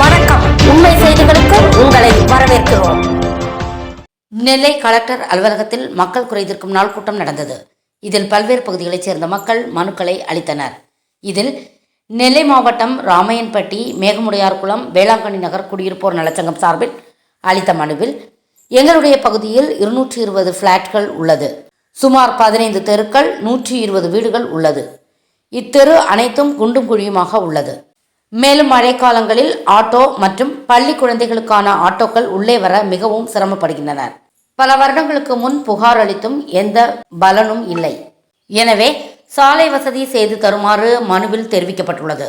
வணக்கம். உண்மை செய்திகளுக்கு உங்களை வரவேற்கிறோம். நெல்லை கலெக்டர் அலுவலகத்தில் மக்கள் குறைதீர்க்கும் நாள் கூட்டம் நடந்தது. இதில் பல்வேறு பகுதிகளைச் சேர்ந்த மக்கள் மனுக்களை அளித்தனர். இதில் நெல்லை மாவட்டம் ராமையன்பட்டி மேகமுடையார்குளம் வேளாங்கண்ணி நகர் குடியிருப்போர் நலச்சங்கம் சார்பில் அளித்த மனுவில் எங்களுடைய பகுதியில் இருநூற்றி இருபது பிளாட்கள் உள்ளது. சுமார் பதினைந்து தெருக்கள் நூற்றி இருபது வீடுகள் உள்ளது. இத்தெரு அனைத்தும் குண்டும் குழியுமாக உள்ளது. மேலும் மழைக்காலங்களில் ஆட்டோ மற்றும் பள்ளி குழந்தைகளுக்கான ஆட்டோக்கள் உள்ளே வர மிகவும் சிரமப்படுகின்றனர் பல வருடங்களுக்கு முன் புகார் அளித்தும் எந்த பலனும் இல்லை. எனவே சாலை வசதி செய்து தருமாறு மனுவில் தெரிவிக்கப்பட்டுள்ளது.